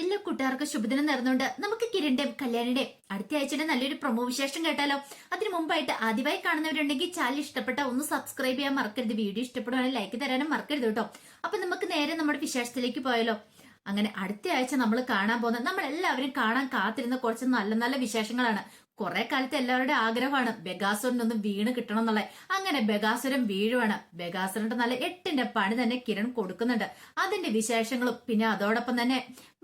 എല്ലാ കൂട്ടുകാർക്കും ശുഭദിനം നേർന്നുകൊണ്ട് നമുക്ക് കിരണിന്റെയും കല്യാണിന്റെയും അടുത്ത ആഴ്ചയുടെ നല്ലൊരു പ്രൊമോ വിശേഷം കേട്ടാലോ. അതിനു മുമ്പായിട്ട് ആദ്യമായി കാണുന്നവരുണ്ടെങ്കിൽ ചാനൽ ഇഷ്ടപ്പെട്ട ഒന്ന് സബ്സ്ക്രൈബ് ചെയ്യാൻ മറക്കരുത്. വീഡിയോ ഇഷ്ടപ്പെടുവാണെങ്കിൽ ലൈക്ക് തരാനും മറക്കരുത് കേട്ടോ. അപ്പൊ നമുക്ക് നേരെ നമ്മുടെ വിശേഷത്തിലേക്ക് പോയാലോ. അങ്ങനെ അടുത്ത ആഴ്ച നമ്മൾ കാണാൻ പോകുന്നത് നമ്മൾ എല്ലാവരും കാണാൻ കാത്തിരുന്ന കുറച്ച് നല്ല നല്ല വിശേഷങ്ങളാണ്. കുറെ കാലത്ത് എല്ലാവരുടെ ആഗ്രഹമാണ് ബഗാസുരനൊന്നും വീണ് കിട്ടണം എന്നുള്ളത് അങ്ങനെ ബഗാസുരൻ വീഴുവാണ്. ബഗാസുരന്റെ നല്ല എട്ടിന്റെ പണി തന്നെ കിരൺ കൊടുക്കുന്നുണ്ട്. അതിന്റെ വിശേഷങ്ങളും പിന്നെ അതോടൊപ്പം തന്നെ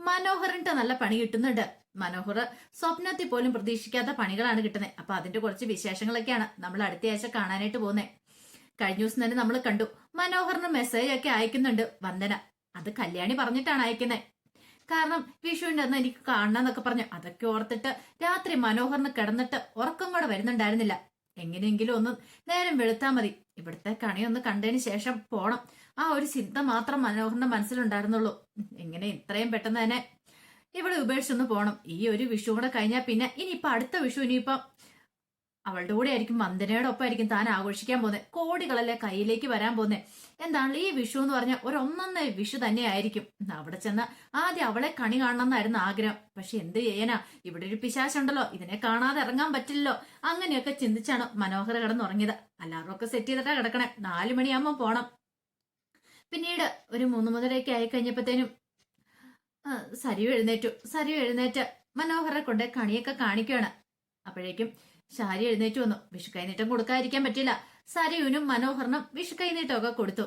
മനോഹറിന്റെ നല്ല പണി കിട്ടുന്നുണ്ട്. മനോഹർ സ്വപ്നത്തിൽ പോലും പ്രതീക്ഷിക്കാത്ത പണികളാണ് കിട്ടുന്നത്. അപ്പൊ അതിന്റെ കുറച്ച് വിശേഷങ്ങളൊക്കെയാണ് നമ്മൾ അടുത്ത ആഴ്ച കാണാനായിട്ട് പോകുന്നത്. കഴിഞ്ഞ ദിവസം തന്നെ നമ്മൾ കണ്ടു. മനോഹറിന് മെസ്സേജ് ഒക്കെ അയക്കുന്നുണ്ട്. വന്ദന അത് കല്യാണി പറഞ്ഞിട്ടാണ് അയക്കുന്നത്. കാരണം വിഷുവിന്റെ അന്ന് എനിക്ക് കാണണം എന്നൊക്കെ പറഞ്ഞു. അതൊക്കെ ഓർത്തിട്ട് രാത്രി മനോഹറിന് കിടന്നിട്ട് ഉറക്കം കൂടെ വരുന്നുണ്ടായിരുന്നില്ല. എങ്ങനെയെങ്കിലും ഒന്ന് നേരം വെളുത്താൽ മതി. ഇവിടുത്തെ കണിയൊന്ന് കണ്ടതിന് ശേഷം പോണം. ആ ഒരു ചിന്ത മാത്രം മനോഹറിന്റെ മനസ്സിലുണ്ടായിരുന്നുള്ളൂ. എങ്ങനെ ഇത്രയും പെട്ടെന്ന് തന്നെ ഇവിടെ ഉപേക്ഷിച്ചൊന്ന് പോണം. ഈ ഒരു വിഷു കൂടെ കഴിഞ്ഞാൽ പിന്നെ ഇനിയിപ്പൊ അടുത്ത വിഷു ഇനിയിപ്പം അവളുടെ കൂടെ ആയിരിക്കും വന്ദനയോടൊപ്പം ആയിരിക്കും താൻ ആഘോഷിക്കാൻ പോകുന്നത് കോടികളല്ലേ കയ്യിലേക്ക് വരാൻ പോകുന്നത് എന്താണ് ഈ വിഷു എന്ന് പറഞ്ഞാൽ ഒരു ഒന്നൊന്നേ വിഷു തന്നെയായിരിക്കും. അവിടെ ചെന്ന് ആദ്യം അവളെ കണി കാണണമെന്നായിരുന്നു ആഗ്രഹം. പക്ഷെ എന്ത് ചെയ്യാനാ? ഇവിടെ ഒരു പിശാശുണ്ടല്ലോ. ഇതിനെ കാണാതെ ഇറങ്ങാൻ പറ്റില്ലല്ലോ. അങ്ങനെയൊക്കെ ചിന്തിച്ചാണ് മനോഹര കിടന്നുറങ്ങിയത്. അലാറം ഒക്കെ സെറ്റ് ചെയ്തിട്ടാ കിടക്കണേ. നാലു മണിയാകുമ്പോൾ പോണം. പിന്നീട് ഒരു മൂന്ന് മുതലൊക്കെ ആയി കഴിഞ്ഞപ്പോഴത്തേനും സരിയു എഴുന്നേറ്റു. സരിയു എഴുന്നേറ്റ് മനോഹരെ കൊണ്ട് കണിയൊക്കെ കാണിക്കുകയാണ്. അപ്പോഴേക്കും ശാരി എഴുന്നേറ്റ് വന്നു. വിഷു കൈനീട്ടം കൊടുക്കാതിരിക്കാൻ പറ്റില്ല. സരയുനും മനോഹറിനും വിഷു കൈനീട്ടമൊക്കെ കൊടുത്തു.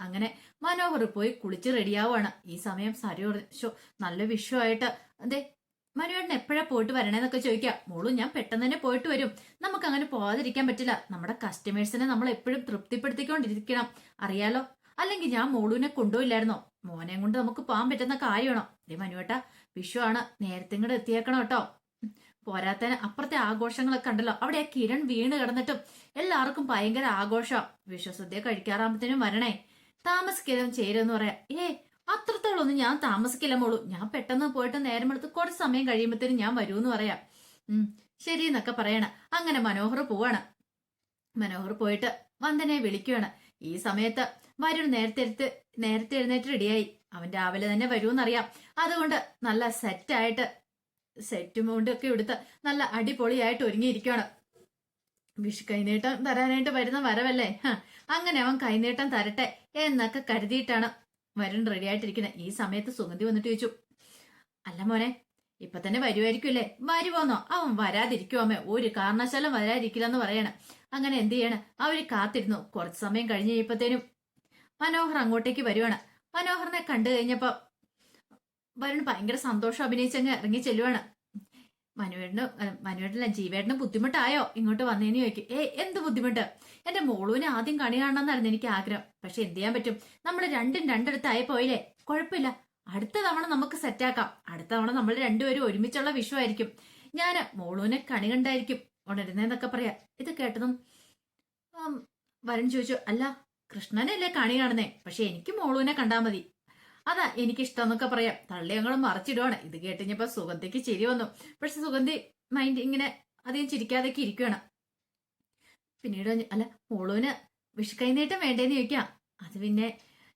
അങ്ങനെ മനോഹർ പോയി കുളിച്ച് റെഡിയാവാണ് ഈ സമയം സരയു ഷോ നല്ല വിഷുവായിട്ട്. അതെ മനുവേട്ടൻ എപ്പോഴാ പോയിട്ട് വരണേന്നൊക്കെ ചോദിക്കാം. മോളും ഞാൻ പെട്ടെന്ന് തന്നെ പോയിട്ട് വരും. നമുക്ക് അങ്ങനെ പോകാതിരിക്കാൻ പറ്റില്ല. നമ്മുടെ കസ്റ്റമേഴ്സിനെ നമ്മൾ എപ്പോഴും തൃപ്തിപ്പെടുത്തിക്കൊണ്ടിരിക്കണം. അറിയാലോ? അല്ലെങ്കിൽ ഞാൻ മോളുവിനെ കൊണ്ടുപോയില്ലായിരുന്നോ? മോനെ കൊണ്ട് നമുക്ക് പോകാൻ പറ്റുന്ന കാര്യമാണോ? ദേ മനുവേട്ട വിഷു ആണ്. നേരത്തെ ഇങ്ങോട്ട് എത്തിയേക്കണം കേട്ടോ. പോരാത്തതിന് അപ്പുറത്തെ ആഘോഷങ്ങളൊക്കെ ഉണ്ടല്ലോ. അവിടെ ആ കിരൺ വീണ് കിടന്നിട്ടും എല്ലാവർക്കും ഭയങ്കര ആഘോഷം. വിശ്വസദ്യ കഴിക്കാറാകുമ്പത്തേനും വരണേ. താമസിക്കലും ചേരുമെന്ന് പറയാ. ഏ അത്രത്തോളൊന്നും ഞാൻ താമസിക്കില്ല മോളൂ. ഞാൻ പെട്ടെന്ന് പോയിട്ട് നേരം എടുത്ത് കുറച്ച് സമയം കഴിയുമ്പോഴത്തേനും ഞാൻ വരൂന്ന് പറയാം. ഉം ശരി എന്നൊക്കെ പറയണ. അങ്ങനെ മനോഹർ പോവാണ്. മനോഹർ പോയിട്ട് വന്ദനെ വിളിക്കുകയാണ് ഈ സമയത്ത് വരുൺ നേരത്തെ എടുത്ത് നേരത്തെ എഴുന്നേറ്റ് റെഡിയായി. അവൻ രാവിലെ തന്നെ വരുമെന്നറിയാം. അതുകൊണ്ട് നല്ല സെറ്റായിട്ട് സെറ്റും ഒക്കെ എടുത്ത് നല്ല അടിപൊളിയായിട്ട് ഒരുങ്ങിയിരിക്കുകയാണ് വിഷു കൈനീട്ടം തരാനായിട്ട് വരുന്ന വരവല്ലേ? അങ്ങനെ അവൻ കൈനീട്ടം തരട്ടെ എന്നൊക്കെ കരുതിയിട്ടാണ് വരൻ റെഡി ആയിട്ടിരിക്കുന്നത് ഈ സമയത്ത് സുഗന്ധി വന്നിട്ട് ചോദിച്ചു അല്ല മോനെ ഇപ്പൊ തന്നെ വരുമായിരിക്കുമല്ലേ വരുവോന്നോ? അവൻ വരാതിരിക്കും അമ്മേ? ഒരു കാരണവശാലും വരാതിരിക്കില്ലെന്ന് പറയണം. അങ്ങനെ എന്ത് ചെയ്യണം? അവർ കാത്തിരുന്നു. കുറച്ച് സമയം കഴിഞ്ഞ് കഴിയുമ്പത്തേനും മനോഹർ അങ്ങോട്ടേക്ക് വരുവാണ്. മനോഹറിനെ കണ്ടു കഴിഞ്ഞപ്പോ വരുൺ ഭയങ്കര സന്തോഷം അഭിനയിച്ചങ്ങ് ഇറങ്ങി ചെല്ലുവാണ്. മനുവേട്ടന് മനുവേട്ടനല്ല ജീവേട്ടന് ബുദ്ധിമുട്ടായോ? ഇങ്ങോട്ട് വന്നതിന് ചോദിക്കും. ഏ എന്ത് ബുദ്ധിമുട്ട്? എന്റെ മോളുവിനെ ആദ്യം കണി കാണണമെന്നായിരുന്നു എനിക്ക് ആഗ്രഹം. പക്ഷെ എന്ത് ചെയ്യാൻ പറ്റും? നമ്മൾ രണ്ടും രണ്ടിടത്തായി പോയില്ലേ? കുഴപ്പമില്ല. അടുത്ത തവണ നമുക്ക് സെറ്റാക്കാം. അടുത്ത തവണ നമ്മൾ രണ്ടുപേരും ഒരുമിച്ചുള്ള വിഷുവായിരിക്കും. ഞാൻ മോളുവിനെ കണി കണ്ടായിരിക്കും. ഉണരുന്നേന്നൊക്കെ പറയാ. ഇത് കേട്ടതും വരൻ ചോദിച്ചു. അല്ല കൃഷ്ണനല്ലേ കണി കാണുന്നേ? പക്ഷെ എനിക്ക് മോളുവിനെ കണ്ടാ മതി. അതാ എനിക്കിഷ്ടം എന്നൊക്കെ പറയാം. തള്ളി ഞങ്ങളും മറിച്ചിടുവാണ്. ഇത് കേട്ടിഞ്ഞപ്പോ സുഗന്ധിക്ക് ചിരി വന്നു. പക്ഷെ സുഗന്ധി മൈൻഡ് ഇങ്ങനെ അധികം ചിരിക്കാതെയൊക്കെ ഇരിക്കുകയാണ് പിന്നീട് അല്ല മോളുവിന് വിഷുക്കൈനീട്ടം വേണ്ടേന്ന് ചോദിക്കാം. അത് പിന്നെ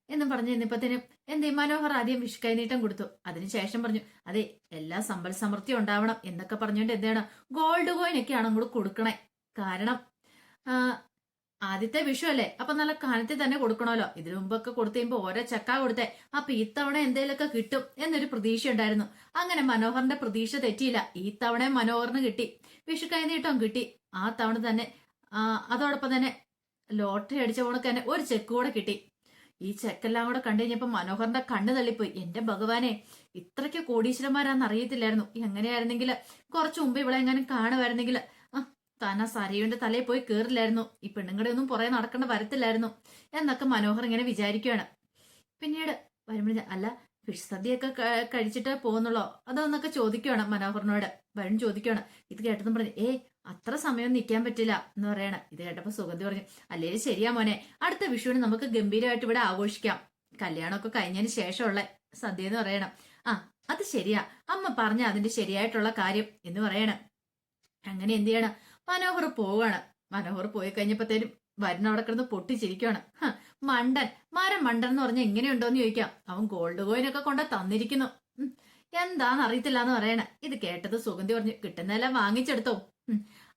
എന്നും പറഞ്ഞു ഇന്നിപ്പത്തേനും എന്തേ മനോഹർ ആദ്യം വിഷുക്കൈനീട്ടം കൊടുത്തു. അതിനുശേഷം പറഞ്ഞു അതെ എല്ലാ സമ്പൽ സമൃദ്ധി ഉണ്ടാവണം എന്നൊക്കെ പറഞ്ഞുകൊണ്ട് എന്താണ് ഗോൾഡ് കോയിൻ ഒക്കെയാണ് അങ്ങോട്ട് കൊടുക്കണേ. കാരണം ആദ്യത്തെ വിഷു അല്ലേ? അപ്പൊ നല്ല കാലത്തിൽ തന്നെ കൊടുക്കണമല്ലോ. ഇതിനു മുമ്പൊക്കെ കൊടുത്തു കഴിയുമ്പോ ഓരോ ചക്ക കൊടുത്തേ. അപ്പൊ ഈ തവണ എന്തേലൊക്കെ കിട്ടും എന്നൊരു പ്രതീക്ഷ ഉണ്ടായിരുന്നു. അങ്ങനെ മനോഹറിന്റെ പ്രതീക്ഷ തെറ്റിയില്ല. ഈ തവണ മനോഹറിന് കിട്ടി. വിഷു കഴിഞ്ഞിട്ടും കിട്ടി. ആ തവണ തന്നെ അതോടൊപ്പം തന്നെ ലോട്ടറി അടിച്ച പോണക്ക് തന്നെ ഒരു ചെക്ക് കൂടെ കിട്ടി. ഈ ചെക്കെല്ലാം കൂടെ കണ്ടു കഴിഞ്ഞപ്പോ മനോഹറിന്റെ കണ്ണ് തള്ളിപ്പോയി. എന്റെ ഭഗവാനെ ഇത്രയ്ക്ക് കോടീശ്വരന്മാരാന്ന് അറിയത്തില്ലായിരുന്നു. എങ്ങനെയായിരുന്നെങ്കിൽ കുറച്ചു മുമ്പ് ഇവിടെ എങ്ങനെ കാണുമായിരുന്നെങ്കിൽ താൻ ആ സരയുടെ തലയിൽ പോയി കേറില്ലായിരുന്നു. ഈ പെണ്ണുങ്ങളുടെ ഒന്നും പുറകെ നടക്കേണ്ട വരത്തില്ലായിരുന്നു എന്നൊക്കെ മനോഹർ ഇങ്ങനെ വിചാരിക്കുകയാണ്. പിന്നീട് വരുമ്പോൾ അല്ല ഫിഷ് സദ്യയൊക്കെ കഴിച്ചിട്ട് പോകുന്നുള്ളോ? അതൊന്നൊക്കെ ചോദിക്കുകയാണ് മനോഹറിനോട്. വരുൺ ചോദിക്കുകയാണ് ഇത് കേട്ടതും പറഞ്ഞു ഏ അത്ര സമയം നിൽക്കാൻ പറ്റില്ല എന്ന് പറയാണ്. ഇത് കേട്ടപ്പോൾ സുഗന്ധി പറഞ്ഞു അല്ലേ ശരിയാ മോനെ അടുത്ത വിഷുവിന് നമുക്ക് ഗംഭീരമായിട്ട് ഇവിടെ ആഘോഷിക്കാം. കല്യാണമൊക്കെ കഴിഞ്ഞതിന് ശേഷമുള്ള സദ്യ എന്ന് പറയണം. ആ അത് ശരിയാ. അമ്മ പറഞ്ഞ അതിന്റെ ശരിയായിട്ടുള്ള കാര്യം എന്ന് പറയണം. അങ്ങനെ എന്ത് ചെയ്യണം? മനോഹർ പോവാണ്. മനോഹർ പോയി കഴിഞ്ഞപ്പോഴത്തേനും വരുന്ന അവിടെ കിടന്ന് പൊട്ടിച്ചിരിക്കുകയാണ് മണ്ടൻ മരം മണ്ടൻ എന്ന് പറഞ്ഞാൽ എങ്ങനെയുണ്ടോന്ന് ചോദിക്കാം. അവൻ ഗോൾഡ് കോയിൻ ഒക്കെ കൊണ്ട് തന്നിരിക്കുന്നു. എന്താന്ന് അറിയത്തില്ല എന്ന് പറയണേ. ഇത് കേട്ടത് സുഗന്ധി പറഞ്ഞു കിട്ടുന്നതെല്ലാം വാങ്ങിച്ചെടുത്തോ.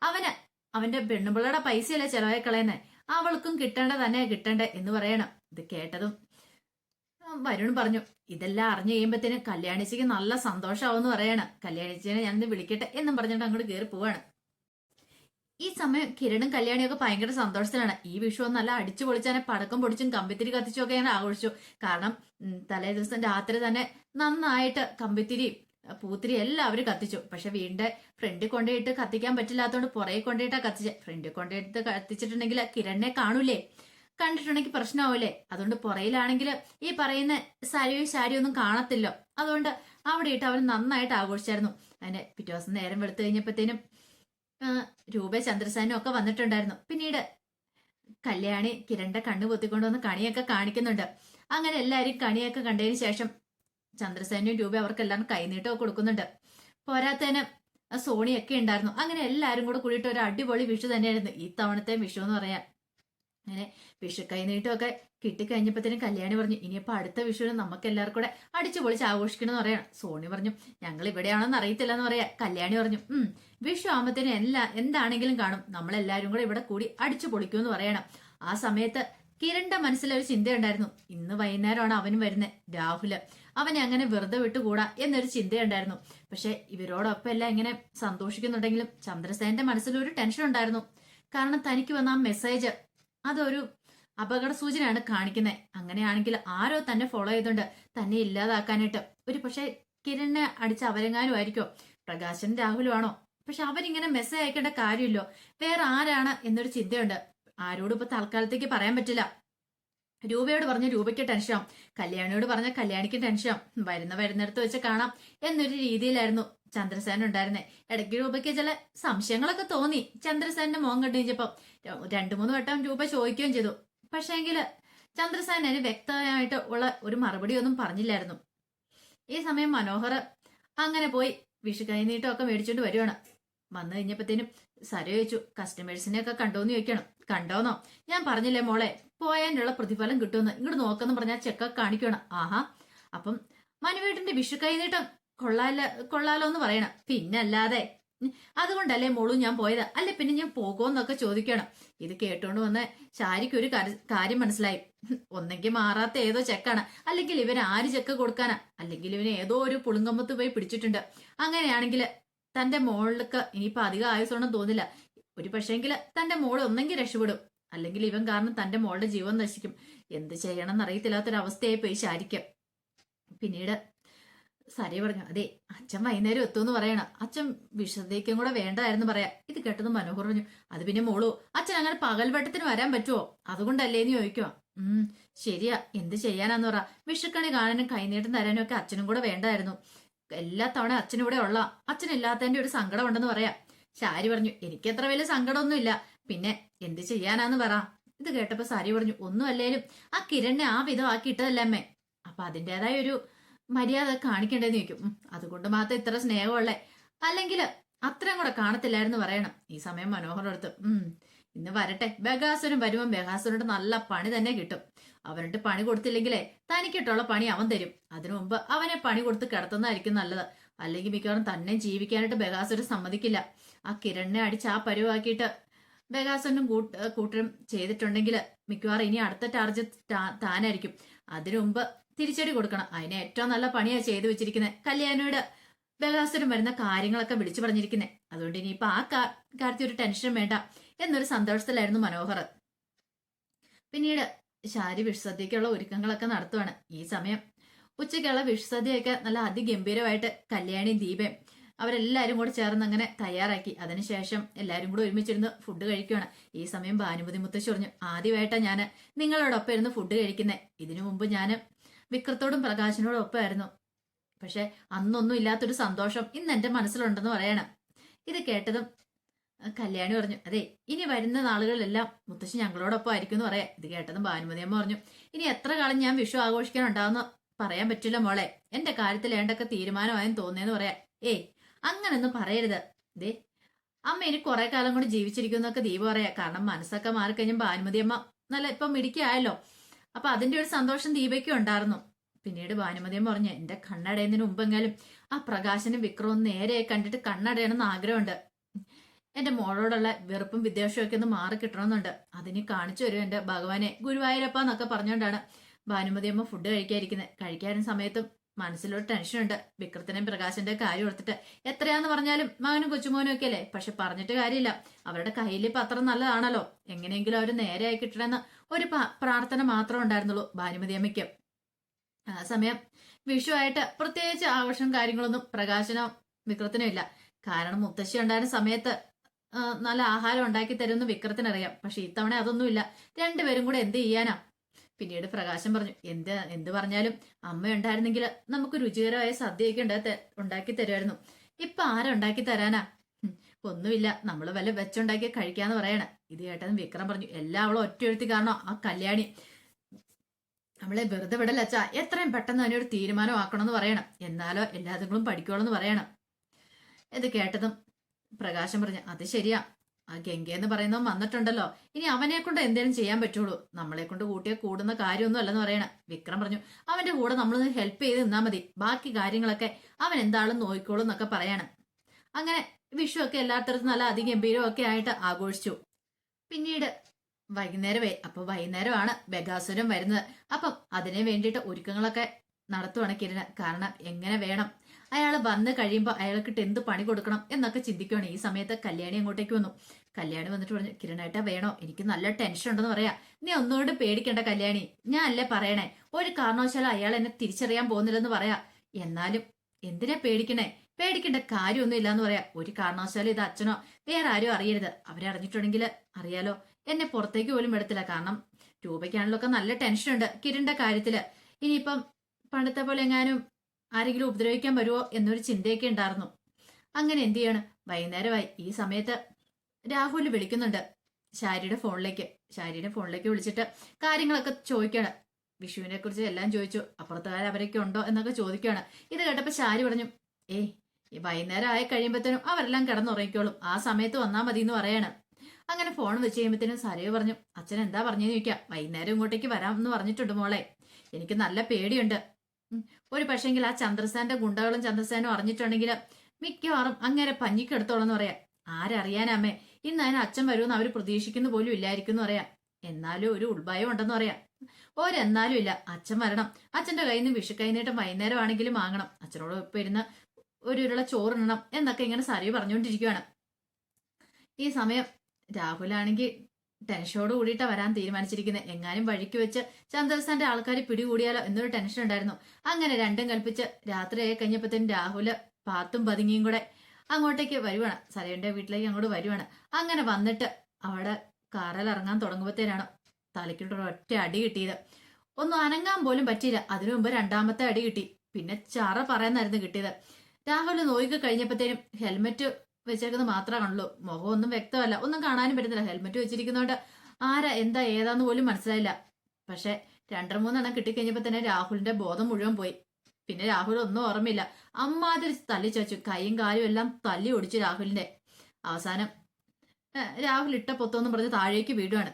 അവന് അവന്റെ പെണ്ണുപിള്ളയുടെ പൈസയല്ലേ ചെലവായി കളയുന്നേ? അവൾക്കും കിട്ടേണ്ട തന്നെ കിട്ടണ്ടേ എന്ന് പറയണം. ഇത് കേട്ടതും വരുൺ പറഞ്ഞു ഇതെല്ലാം അറിഞ്ഞു കഴിയുമ്പത്തേനും കല്യാണിച്ചിക്ക് നല്ല സന്തോഷമാവെന്ന് പറയണം. കല്യാണിച്ചിനെ ഞാനിന്ന് വിളിക്കട്ടെ എന്നും പറഞ്ഞിട്ട് അങ്ങോട്ട് കയറി പോവാണ്. ഈ സമയം കിരണും കല്യാണിയും ഒക്കെ ഭയങ്കര സന്തോഷത്തിലാണ്. ഈ വിഷു നല്ല അടിച്ചു പൊളിച്ചാനെ പടക്കം പൊടിച്ചും കമ്പിത്തിരി കത്തിച്ചും ഒക്കെ ഞാൻ ആഘോഷിച്ചു. കാരണം തലേ ദിവസം രാത്രി തന്നെ നന്നായിട്ട് കമ്പിത്തിരി പൂത്തിരി എല്ലാവരും കത്തിച്ചു. പക്ഷെ വീടിന്റെ ഫ്രണ്ടിൽ കൊണ്ടുപോയിട്ട് കത്തിക്കാൻ പറ്റില്ലാത്തതുകൊണ്ട് പുറകെ കൊണ്ടുപോയിട്ടാ കത്തിച്ചത് ഫ്രണ്ടിൽ കൊണ്ടുപോയിട്ട് കത്തിച്ചിട്ടുണ്ടെങ്കിൽ കിരണിനെ കാണൂലേ? കണ്ടിട്ടുണ്ടെങ്കിൽ പ്രശ്നമാവൂലേ? അതുകൊണ്ട് പുറയിലാണെങ്കിൽ ഈ പറയുന്ന സാരിയോ ശാരിയോ ഒന്നും കാണത്തില്ലോ. അതുകൊണ്ട് അവിടെ ഇട്ട് അവർ നന്നായിട്ട് ആഘോഷിച്ചായിരുന്നു. അതിന്റെ പിറ്റേ ദിവസം നേരം വെളുത്തു കഴിഞ്ഞപ്പോഴത്തേനും രൂപ ചന്ദ്രസേനും ഒക്കെ വന്നിട്ടുണ്ടായിരുന്നു. പിന്നീട് കല്യാണി കിരണ്ട കണ്ണു പൊത്തിക്കൊണ്ട് വന്ന് കണിയൊക്കെ കാണിക്കുന്നുണ്ട്. അങ്ങനെ എല്ലാവരും കണിയൊക്കെ കണ്ടതിന് ശേഷം ചന്ദ്രസേനും രൂപ അവർക്കെല്ലാവരും കൈനീട്ടമൊക്കെ കൊടുക്കുന്നുണ്ട്. പോരാത്തേന് സോണിയൊക്കെ ഉണ്ടായിരുന്നു. അങ്ങനെ എല്ലാവരും കൂടെ കൂടിയിട്ട് ഒരു അടിപൊളി വിഷു തന്നെയായിരുന്നു. ഈ തവണത്തെ വിഷു എന്ന് പറയാൻ. അങ്ങനെ വിഷു കൈനീട്ടമൊക്കെ കിട്ടിക്കഴിഞ്ഞപ്പോഴത്തേനും കല്യാണി പറഞ്ഞു ഇനിയിപ്പോൾ അടുത്ത വിഷുവിന് നമുക്ക് എല്ലാവർക്കും കൂടെ അടിച്ചു പൊളിച്ച് ആഘോഷിക്കണമെന്ന് പറയണം. സോണി പറഞ്ഞു ഞങ്ങൾ ഇവിടെയാണെന്ന് അറിയത്തില്ല എന്ന് പറയാ. കല്യാണി പറഞ്ഞു ഉം വിഷു ആകുമ്പത്തേനും എല്ലാ എന്താണെങ്കിലും കാണും. നമ്മളെല്ലാരും കൂടെ ഇവിടെ കൂടി അടിച്ചു പൊളിക്കുമെന്ന് പറയണം. ആ സമയത്ത് കിരണ്ട മനസ്സിലൊരു ചിന്തയുണ്ടായിരുന്നു ഇന്ന് വൈകുന്നേരമാണ് അവനും വരുന്നത് രാഹുൽ. അവനെ അങ്ങനെ വെറുതെ വിട്ടുകൂടാ എന്നൊരു ചിന്തയുണ്ടായിരുന്നു. പക്ഷെ ഇവരോടൊപ്പം എല്ലാം ഇങ്ങനെ സന്തോഷിക്കുന്നുണ്ടെങ്കിലും ചന്ദ്രസേന്റെ മനസ്സിലൊരു ടെൻഷൻ ഉണ്ടായിരുന്നു കാരണം തനിക്ക് വന്ന ആ മെസ്സേജ് അതൊരു അപകട സൂചനയാണ് കാണിക്കുന്നത് അങ്ങനെയാണെങ്കിൽ ആരോ തന്നെ ഫോളോ ചെയ്തുകൊണ്ട് തന്നെ ഇല്ലാതാക്കാനായിട്ട്. ഒരു പക്ഷെ കിരണിനെ അടിച്ച അവരെങ്ങാനും ആയിരിക്കോ? പ്രകാശൻ രാഹുലുമാണോ പക്ഷെ അവരിങ്ങനെ മെസ്സേജ് അയക്കേണ്ട കാര്യമില്ലോ. വേറെ ആരാണ് എന്നൊരു ചിന്തയുണ്ട്. ആരോടും ഇപ്പൊ തൽക്കാലത്തേക്ക് പറയാൻ പറ്റില്ല. രൂപയോട് പറഞ്ഞ രൂപയ്ക്ക് ടെൻഷൻ കല്യാണിയോട് പറഞ്ഞ കല്യാണിക്ക് ടെൻഷൻ വരുന്ന വരുന്നിടത്ത് വെച്ച് കാണാം എന്നൊരു രീതിയിലായിരുന്നു ചന്ദ്രസേന ഉണ്ടായിരുന്നെ. ഇടയ്ക്ക് രൂപയ്ക്ക് ചില സംശയങ്ങളൊക്കെ തോന്നി ചന്ദ്രസേനന്റെ മോൻ കണ്ടു കഴിഞ്ഞപ്പോ. രണ്ടു മൂന്ന് വട്ടം രൂപ ചോദിക്കുകയും ചെയ്തു. പക്ഷേങ്കിൽ അതിന് വ്യക്തമായിട്ട് ഉള്ള ഒരു മറുപടി ഒന്നും പറഞ്ഞില്ലായിരുന്നു. ഈ സമയം മനോഹർ അങ്ങനെ പോയി വിഷു കൈനീട്ടമൊക്കെ മേടിച്ചോണ്ട് വരുവാണ്. വന്നു കഴിഞ്ഞപ്പോഴത്തേനും സര ചോദിച്ചു കസ്റ്റമേഴ്സിനെ ഒക്കെ കണ്ടോന്ന് ചോദിക്കണം. കണ്ടോന്നോ? ഞാൻ പറഞ്ഞില്ലേ മോളെ പോയതിനുള്ള പ്രതിഫലം കിട്ടുമെന്ന് ഇങ്ങോട്ട് നോക്കെന്ന് പറഞ്ഞാൽ ചെക്ക കാണിക്കണം ആഹാ അപ്പം മനുവേട്ടന്റെ വിഷു കൈനീട്ടം കൊള്ളാല കൊള്ളാലോ എന്ന് പറയണം. പിന്നല്ലാതെ അതുകൊണ്ടല്ലേ മോളും ഞാൻ പോയത്? അല്ലെ പിന്നെ ഞാൻ പോകുമെന്നൊക്കെ ചോദിക്കണം. ഇത് കേട്ടോണ്ട് വന്ന ശാരിക്ക് ഒരു കാര്യം മനസ്സിലായി. ഒന്നെങ്കിൽ മാറാത്ത ഏതോ ചെക്കാണ്. അല്ലെങ്കിൽ ഇവൻ ആര് ചെക്ക് കൊടുക്കാനാ? അല്ലെങ്കിൽ ഇവന് ഏതോ ഒരു പുളുങ്കമ്പത്ത് പോയി പിടിച്ചിട്ടുണ്ട്. അങ്ങനെയാണെങ്കിൽ തന്റെ മോളിലൊക്കെ ഇനിയിപ്പോ അധികം ആയുസോണം തോന്നില്ല. ഒരു പക്ഷേങ്കിൽ തന്റെ മോൾ ഒന്നെങ്കിൽ രക്ഷപ്പെടും. അല്ലെങ്കിൽ ഇവൻ കാരണം തന്റെ മോളുടെ ജീവൻ നശിക്കും. എന്ത് ചെയ്യണം എന്നറിയത്തില്ലാത്തൊരവസ്ഥയായി പോയി ശാരിക്ക്. പിന്നീട് സരി പറഞ്ഞു അതെ അച്ഛൻ വൈകുന്നേരം എത്തുമെന്ന് പറയണം. അച്ഛൻ വിശദീക്കും കൂടെ വേണ്ടായിരുന്നു പറയാ. ഇത് കേട്ടത് മനോഹർ പറഞ്ഞു അത് പിന്നെ മോളു അച്ഛൻ അങ്ങനെ പകൽവട്ടത്തിന് വരാൻ പറ്റുമോ അതുകൊണ്ടല്ലേന്ന് ചോദിക്കുവാ. ഉം ശരിയാ എന്ത് ചെയ്യാനാന്ന് പറ. വിഷുക്കണി കാണാനും കൈനീട്ടം തരാനും ഒക്കെ അച്ഛനും കൂടെ വേണ്ടായിരുന്നു. എല്ലാ തവണ അച്ഛനും ഇവിടെ ഉള്ള. അച്ഛനില്ലാത്തതിന്റെ ഒരു സങ്കടം ഉണ്ടെന്ന് പറയാ. ശാരി പറഞ്ഞു എനിക്ക് അത്ര വലിയ സങ്കടമൊന്നുമില്ല. പിന്നെ എന്ത് ചെയ്യാനാന്ന് പറ. ഇത് കേട്ടപ്പോ സാരി പറഞ്ഞു ഒന്നും അല്ലേലും ആ കിരണിനെ ആ വിധം ആക്കിയിട്ടതല്ലേ അമ്മേ. അപ്പൊ അതിന്റെതായ ഒരു മര്യാദ കാണിക്കേണ്ടതെന്ന് ചോദിക്കും. അതുകൊണ്ട് മാത്രം ഇത്ര സ്നേഹമുള്ളേ. അല്ലെങ്കിൽ അത്രയും കൂടെ കാണത്തില്ലായിരുന്നു പറയണം. ഈ സമയം മനോഹരടുത്ത് ഉം ഇന്ന് വരട്ടെ. ബഗാസുരൻ വരുമ്പോൾ ബഗാസുരന്റെ നല്ല പണി തന്നെ കിട്ടും. അവരുടെ പണി കൊടുത്തില്ലെങ്കിലേ തനിക്കിട്ടുള്ള പണി അവൻ തരും. അതിനു മുമ്പ് അവനെ പണി കൊടുത്ത് കിടത്തുന്നതായിരിക്കും നല്ലത്. അല്ലെങ്കിൽ മിക്കവാറും തന്നെ ജീവിക്കാനായിട്ട് ബഗാസുരൻ സമ്മതിക്കില്ല. ആ കിരണിനെ അടിച്ച് ആ പരുവാക്കിയിട്ട് ബഗാസുരനും കൂട്ട് കൂട്ടരും ചെയ്തിട്ടുണ്ടെങ്കിൽ മിക്കവാറും ഇനി അടുത്ത ടാർജറ്റ് താനായിരിക്കും. അതിനു മുമ്പ് തിരിച്ചടി കൊടുക്കണം. അതിന് ഏറ്റവും നല്ല പണിയാ ചെയ്തു വെച്ചിരിക്കുന്നത് കല്യാണിയോട് ബഗാസുരൻ വരുന്ന കാര്യങ്ങളൊക്കെ വിളിച്ചു പറഞ്ഞിരിക്കുന്നത് അതുകൊണ്ട് ഇനിയിപ്പോ ആ കാര്യത്തിൽ ഒരു ടെൻഷൻ വേണ്ട എന്നൊരു സന്തോഷത്തിലായിരുന്നു മനോഹർ. പിന്നീട് ശാരി വിഷുസദ്യക്കുള്ള ഒരുക്കങ്ങളൊക്കെ നടത്തുവാണ്. ഈ സമയം ഉച്ചയ്ക്കുള്ള വിഷുസദ്യയൊക്കെ നല്ല അതിഗംഭീരമായിട്ട് കല്യാണിയും ദീപയും അവരെല്ലാരും കൂടെ ചേർന്ന് അങ്ങനെ തയ്യാറാക്കി. അതിനുശേഷം എല്ലാവരും കൂടെ ഒരുമിച്ചിരുന്ന് ഫുഡ് കഴിക്കുകയാണ് ഈ സമയം ഭാനുമതി മുത്തശ്ശി പറഞ്ഞു ആദ്യമായിട്ടാണ് ഞാൻ നിങ്ങളോടൊപ്പം ഇരുന്ന് ഫുഡ് കഴിക്കുന്നത് ഇതിനു മുമ്പ് ഞാൻ വിക്രത്തോടും പ്രകാശനോടും ഒപ്പമായിരുന്നു. പക്ഷെ അന്നൊന്നും ഇല്ലാത്തൊരു സന്തോഷം ഇന്ന് എന്റെ മനസ്സിലുണ്ടെന്ന് പറയണം. ഇത് കേട്ടതും കല്യാണി പറഞ്ഞു അതെ ഇനി വരുന്ന നാളുകളിലെല്ലാം മുത്തശ്ശി ഞങ്ങളോടൊപ്പം ആയിരിക്കും എന്ന് പറയാം. ഇത് കേട്ടതും ഭാനുമതി അമ്മ പറഞ്ഞു ഇനി എത്ര കാലം ഞാൻ വിഷു ആഘോഷിക്കാനുണ്ടാവുന്ന പറയാൻ പറ്റില്ല മോളെ. എന്റെ കാര്യത്തിൽ ഏണ്ടൊക്കെ തീരുമാനമായെന്ന് തോന്നിയെന്ന് പറയാം. ഏയ് അങ്ങനൊന്നും പറയരുത്. ദേ അമ്മ ഇനി കുറെ കാലം കൂടി ജീവിച്ചിരിക്കുന്നൊക്കെ ദീപ പറയാ. കാരണം മനസ്സൊക്കെ മാറിക്കഴിഞ്ഞാൽ ഭാനുമതി അമ്മ നല്ല ഇപ്പം മിടിക്കായല്ലോ അപ്പൊ അതിന്റെ ഒരു സന്തോഷം ദീപയ്ക്കും ഉണ്ടായിരുന്നു. പിന്നീട് ഭാനുമതിയും പറഞ്ഞു എന്റെ കണ്ണടയുന്നതിന് മുമ്പെങ്കിലും ആ പ്രകാശനും വിക്രവും നേരെ കണ്ടിട്ട് കണ്ണടയണമെന്ന് ആഗ്രഹമുണ്ട്. എന്റെ മോളോടുള്ള വെറുപ്പും വിദ്വേഷവും ഒക്കെ ഒന്ന് മാറി കിട്ടണമെന്നുണ്ട്. അതിന് കാണിച്ചു വരും എന്റെ ഭഗവാനെ. ഗുരുവായൂരപ്പ എന്നൊക്കെ പറഞ്ഞുകൊണ്ടാണ് ഭാനുമതിയമ്മ ഫുഡ് കഴിക്കാതിരിക്കുന്നത് കഴിക്കാൻ സമയത്തും മനസ്സിലൊരു ടെൻഷനുണ്ട് വിക്രത്തിനെയും പ്രകാശന്റെ കാര്യം ഓർത്തിട്ട് എത്രയാന്ന് പറഞ്ഞാലും മകനും കൊച്ചുമോനും ഒക്കെ അല്ലേ? പക്ഷെ പറഞ്ഞിട്ട് കാര്യമില്ല. അവരുടെ കയ്യിൽ പത്രം നല്ലതാണല്ലോ. എങ്ങനെയെങ്കിലും അവർ നേരെയായി കിട്ടണമെന്ന് ഒരു പ്രാർത്ഥന മാത്രമേ ഉണ്ടായിരുന്നുള്ളൂ ഭാനുമതി അമ്മയ്ക്ക്. ആ സമയം വിഷുവായിട്ട് പ്രത്യേകിച്ച് ആവശ്യം കാര്യങ്ങളൊന്നും പ്രകാശനോ വിക്രത്തിനും ഇല്ല. കാരണം മുത്തശ്ശി ഉണ്ടായിരുന്ന സമയത്ത് നല്ല ആഹാരം ഉണ്ടാക്കി തരുമെന്ന് വിക്രത്തിനറിയാം. പക്ഷെ ഇത്തവണ അതൊന്നുമില്ല. രണ്ടുപേരും കൂടെ എന്ത് ചെയ്യാനാ? പിന്നീട് പ്രകാശം പറഞ്ഞു എന്ത് എന്ത് പറഞ്ഞാലും അമ്മ ഉണ്ടായിരുന്നെങ്കിൽ നമുക്ക് രുചികരമായ സദ്യയൊക്കെ ഉണ്ടാക്കി ഉണ്ടാക്കി തരുമായിരുന്നു. ഇപ്പൊ ആരാ ഉണ്ടാക്കി തരാനാ? ഒന്നുമില്ല. നമ്മൾ വല്ല വെച്ചുണ്ടാക്കി കഴിക്കാന്ന് പറയണ. ഇത് കേട്ടതും വിക്രം പറഞ്ഞു എല്ലാം അവളെ ഒറ്റയെഴുത്തി കാരണം ആ കല്യാണി. നമ്മളെ വെറുതെ വിടല അച്ഛാ. എത്രയും പെട്ടെന്ന് അതിനൊരു തീരുമാനമാക്കണമെന്ന് പറയണം. എന്നാലോ എല്ലാത്തിനും പഠിക്കോളെന്ന് പറയണം. ഇത് കേട്ടതും പ്രകാശം പറഞ്ഞു അത് ശരിയാ. ആ എന്ന് പറയുന്നവൻ വന്നിട്ടുണ്ടല്ലോ. ഇനി അവനെ കൊണ്ട് എന്തേലും ചെയ്യാൻ പറ്റുള്ളൂ. നമ്മളെ കൊണ്ട് കൂട്ടിയ കൂടുന്ന കാര്യമൊന്നും അല്ലെന്ന് പറയണ. വിക്രം പറഞ്ഞു അവന്റെ കൂടെ നമ്മൾ ഹെൽപ്പ് ചെയ്ത് നിന്നാ മതി. ബാക്കി കാര്യങ്ങളൊക്കെ അവൻ എന്താളും നോയിക്കോളും എന്നൊക്കെ പറയാണ്. അങ്ങനെ വിഷു ഒക്കെ എല്ലാത്തരത്തും നല്ല അതിഗംഭീരവും ഒക്കെ ആയിട്ട് ആഘോഷിച്ചു. പിന്നീട് വൈകുന്നേരമേ അപ്പൊ വൈകുന്നേരമാണ് ബഗാസുരം വരുന്നത്. അപ്പം അതിനു വേണ്ടിയിട്ട് ഒരുക്കങ്ങളൊക്കെ നടത്തുവാണ് കിരണ് കാരണം എങ്ങനെ വേണം? അയാൾ വന്നു കഴിയുമ്പോൾ അയാൾക്കിട്ട് എന്ത് പണി കൊടുക്കണം എന്നൊക്കെ ചിന്തിക്കുകയാണ് ഈ സമയത്ത് കല്യാണി അങ്ങോട്ടേക്ക് വന്നു. കല്യാണി വന്നിട്ട് പറഞ്ഞു കിരണേട്ടാ വേണോ? എനിക്ക് നല്ല ടെൻഷൻ ഉണ്ടെന്ന് പറയാ. നീ ഒന്നുകൊണ്ട് പേടിക്കണ്ട കല്യാണി. ഞാൻ അല്ലേ പറയണേ? ഒരു കാരണവശാലും അയാൾ എന്നെ തിരിച്ചറിയാൻ പോകുന്നില്ലെന്ന് പറയാ. എന്നാലും എന്തിനാ പേടിക്കണേ? പേടിക്കേണ്ട കാര്യമൊന്നും ഇല്ലാന്ന് പറയാ. ഒരു കാരണവശാലും ഇത് അച്ഛനോ വേറെ ആരും അറിയരുത്. അവരെ അറിഞ്ഞിട്ടുണ്ടെങ്കിൽ അറിയാലോ. എന്നെ പുറത്തേക്ക് പോലും എടുത്തില്ല കാരണം രൂപയ്ക്കാണല്ലോ ഒക്കെ നല്ല ടെൻഷനുണ്ട് കിരണിന്റെ കാര്യത്തിൽ. ഇനിയിപ്പം പണ്ടത്തെ പോലെ എങ്ങാനും ആരെങ്കിലും ഉപദ്രവിക്കാൻ വരുമോ എന്നൊരു ചിന്തയൊക്കെ ഉണ്ടായിരുന്നു. അങ്ങനെ എന്തു ചെയ്യാണ്? വൈകുന്നേരമായി. ഈ സമയത്ത് രാഹുൽ വിളിക്കുന്നുണ്ട് ശാരിയുടെ ഫോണിലേക്ക്. ശാരിയുടെ ഫോണിലേക്ക് വിളിച്ചിട്ട് കാര്യങ്ങളൊക്കെ ചോദിക്കുകയാണ്. വിഷുവിനെ കുറിച്ച് എല്ലാം ചോദിച്ചു. അപ്പുറത്തുകാർ അവരൊക്കെ ഉണ്ടോ എന്നൊക്കെ ചോദിക്കുകയാണ്. ഇത് കേട്ടപ്പോൾ ശാരി പറഞ്ഞു ഏയ് ഈ വൈകുന്നേരം ആയി കഴിയുമ്പോഴത്തേനും അവരെല്ലാം കിടന്നുറങ്ങിക്കോളും. ആ സമയത്ത് വന്നാൽ മതി എന്ന് പറയാണ്. അങ്ങനെ ഫോൺ വെച്ച് കഴിയുമ്പോഴത്തേനും സരയു പറഞ്ഞു അച്ഛൻ എന്താ പറഞ്ഞെന്ന് ചോദിക്കാം. വൈകുന്നേരം ഇങ്ങോട്ടേക്ക് വരാമെന്ന് പറഞ്ഞിട്ടുണ്ട് മോളെ. എനിക്ക് നല്ല പേടിയുണ്ട്. ഒരു പക്ഷെങ്കിൽ ആ ചന്ദ്രസേന്റെ ഗുണ്ടകളും ചന്ദ്രസേനും അറിഞ്ഞിട്ടുണ്ടെങ്കിൽ മിക്കവാറും അങ്ങനെ പഞ്ഞിക്കെടുത്തോളെന്ന് പറയാം. ആരറിയാനമ്മേ ഇന്ന് അതിന് അച്ഛൻ വരുമെന്ന് അവർ പ്രതീക്ഷിക്കുന്നു പോലും ഇല്ലായിരിക്കും എന്ന് പറയാം. എന്നാലും ഒരു ഉൾഭയം ഉണ്ടെന്ന് പറയാം. ഒരെന്നാലും ഇല്ല. അച്ഛൻ വരണം. അച്ഛന്റെ കയ്യിൽ നിന്ന് വിഷു കൈനീട്ടം വൈകുന്നേരം ആണെങ്കിലും വാങ്ങണം. അച്ഛനോട് ഇപ്പൊ ഒരു ഉരുള ചോറിടണം എന്നൊക്കെ ഇങ്ങനെ സരി പറഞ്ഞുകൊണ്ടിരിക്കുകയാണ് ഈ സമയം രാഹുലാണെങ്കിൽ ടെൻഷനോട് കൂടിയിട്ടാണ് വരാൻ തീരുമാനിച്ചിരിക്കുന്നത് എങ്ങാനും വഴിക്ക് വെച്ച് ചന്ദ്രസാന്റെ ആൾക്കാർ പിടികൂടിയാലോ എന്നൊരു ടെൻഷൻ ഉണ്ടായിരുന്നു. അങ്ങനെ രണ്ടും കൽപ്പിച്ച് രാത്രിയായി കഴിഞ്ഞപ്പോഴത്തേനും രാഹുൽ പാത്തും പതുങ്ങിയും കൂടെ അങ്ങോട്ടേക്ക് വരുവാണ്. സരയുടെ വീട്ടിലേക്ക് അങ്ങോട്ട് വരുവാണ്. അങ്ങനെ വന്നിട്ട് അവിടെ കാറിൽ ഇറങ്ങാൻ തുടങ്ങുമ്പോഴത്തേനാണ് തലയ്ക്കിട്ട് ഒറ്റ അടി കിട്ടിയത്. ഒന്നും അനങ്ങാൻ പോലും പറ്റിയില്ല. അതിനു മുമ്പ് രണ്ടാമത്തെ അടി കിട്ടി. പിന്നെ ചറ പറയുന്നായിരുന്നു കിട്ടിയത്. രാഹുൽ നോയിക്ക് കഴിഞ്ഞപ്പോഴത്തേനും ഹെൽമെറ്റ് വെച്ചേക്കുന്നത് മാത്രമേ കാണുള്ളൂ മുഖം ഒന്നും വ്യക്തമല്ല. ഒന്നും കാണാനും പറ്റുന്നില്ല. ഹെൽമെറ്റ് വെച്ചിരിക്കുന്നതുകൊണ്ട് ആരാ എന്താ ഏതാന്ന് പോലും മനസ്സിലായില്ല. പക്ഷെ രണ്ടര മൂന്നെണ്ണം കിട്ടിക്കഴിഞ്ഞപ്പോ തന്നെ രാഹുലിന്റെ ബോധം മുഴുവൻ പോയി. പിന്നെ രാഹുൽ ഒന്നും ഓർമ്മയില്ല. അമ്മാതിരി തല്ലി ചച്ചു കൈയും കാലും എല്ലാം തല്ലി ഒടിച്ചു രാഹുലിന്റെ. അവസാനം രാഹുൽ ഇട്ട പൊത്തോന്നും പറഞ്ഞ് താഴേക്ക് വീടുവാണ്.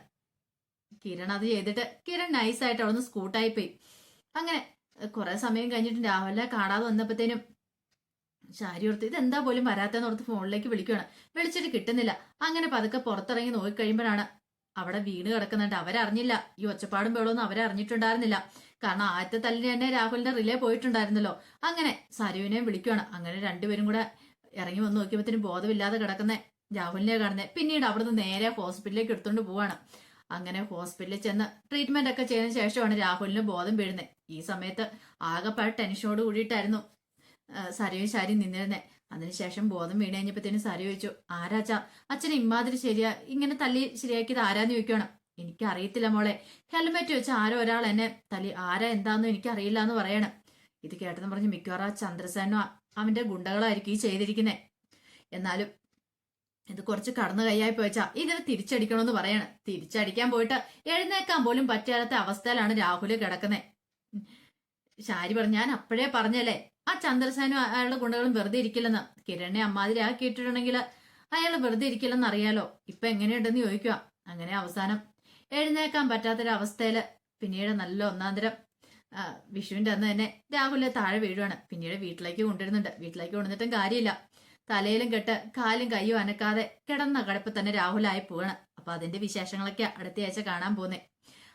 കിരൺ അത് ചെയ്തിട്ട് കിരൺ നൈസായിട്ട് അവിടെ നിന്ന് സ്കൂട്ടായി പോയി. അങ്ങനെ കുറെ സമയം കഴിഞ്ഞിട്ട് രാഹുലിനെ കാണാതെ വന്നപ്പോഴത്തേനും ശാരി ഓർത്ത് എന്താ പോലും വരാത്തെന്ന് ഓർത്ത് ഫോണിലേക്ക് വിളിക്കുകയാണ് വിളിച്ചിട്ട് കിട്ടുന്നില്ല. അങ്ങനെ പതുക്കെ പുറത്തിറങ്ങി നോക്കിക്കഴിയുമ്പോഴാണ് അവിടെ വീണ് കിടക്കുന്നുണ്ട്. അവരറിഞ്ഞില്ല. ഈ ഒച്ചപ്പാടും ബഹളമൊന്നും അവരറിഞ്ഞിട്ടുണ്ടായിരുന്നില്ല. കാരണം ആദ്യത്തെ തല്ലിന് തന്നെ രാഹുലിന്റെ റിലേ പോയിട്ടുണ്ടായിരുന്നല്ലോ. അങ്ങനെ സരുവിനെ വിളിക്കുകയാണ് അങ്ങനെ രണ്ടുപേരും കൂടെ ഇറങ്ങി വന്ന് നോക്കിയപ്പോഴത്തേനും ബോധമില്ലാതെ കിടക്കുന്ന രാഹുലിനെ കാണുന്നത് പിന്നീട് അവിടുന്ന് നേരെ ഹോസ്പിറ്റലിലേക്ക് എടുത്തുകൊണ്ട് പോവാണ്. അങ്ങനെ ഹോസ്പിറ്റലിൽ ചെന്ന് ട്രീറ്റ്മെന്റ് ഒക്കെ ചെയ്തതിനു ശേഷമാണ് രാഹുലിന് ബോധം വീഴുന്നത് ഈ സമയത്ത് ആകെപ്പാട് ടെൻഷനോട് കൂടിയിട്ടായിരുന്നു സരയും ശാരി നിന്നിരുന്നേ. അതിനുശേഷം ബോധം വീണ് കഴിഞ്ഞപ്പോഴത്തേനും സരി ചോദിച്ചു ആരാച്ചാ? അച്ഛനെ ഇമ്മാതിരി ശരിയാ ഇങ്ങനെ തല്ലി ശരിയാക്കിയത് ആരാന്ന് ചോദിക്കണം എനിക്ക് അറിയത്തില്ല മോളെ. ഹെൽമെറ്റ് വെച്ച് ആരോ ഒരാൾ എന്നെ തല്ലി ആരാ എന്താന്നും എനിക്ക് അറിയില്ല എന്ന് പറയണം. ഇത് കേട്ടെന്ന് പറഞ്ഞ് മിക്കവാറും ആ ചന്ദ്രസേനോ അവന്റെ ഗുണ്ടകളായിരിക്കും ഈ ചെയ്തിരിക്കുന്നേ. എന്നാലും ഇത് കുറച്ച് കടന്നു കൈയായി പോയച്ചാ ഇതിനെ തിരിച്ചടിക്കണമെന്ന് പറയണം. തിരിച്ചടിക്കാൻ പോയിട്ട് എഴുന്നേക്കാൻ പോലും പറ്റാത്ത അവസ്ഥയിലാണ് രാഹുൽ കിടക്കുന്നത് ശാരി പറഞ്ഞു ഞാൻ അപ്പോഴേ പറഞ്ഞല്ലേ ആ ചന്ദ്രസേനും അയാളുടെ ഗുണ്ടകളും വെറുതെ ഇരിക്കില്ലെന്ന്. കിരണിനെ അമ്മാതിരി ആക്കിയിട്ടുണ്ടെങ്കിൽ അയാൾ വെറുതെ ഇരിക്കില്ലെന്ന് അറിയാലോ. ഇപ്പൊ എങ്ങനെയുണ്ടെന്ന് ചോദിക്കുക അങ്ങനെ അവസാനം എഴുന്നേക്കാൻ പറ്റാത്തൊരവസ്ഥയിൽ പിന്നീട് നല്ല ഒന്നാന്തരം വിഷുവിന്റെ അന്ന് തന്നെ രാഹുലിനെ താഴെ വീഴുവാണ്. പിന്നീട് വീട്ടിലേക്ക് കൊണ്ടുവരുന്നുണ്ട്. വീട്ടിലേക്ക് കൊണ്ടുവന്നിട്ടും കാര്യമില്ല. തലയിലും കെട്ട് കാലും കയ്യും അനക്കാതെ കിടന്ന കടപ്പ് തന്നെ രാഹുലായി പോവാണ്. അപ്പൊ അതിന്റെ വിശേഷങ്ങളൊക്കെ അടുത്തയാഴ്ച കാണാൻ പോന്നേ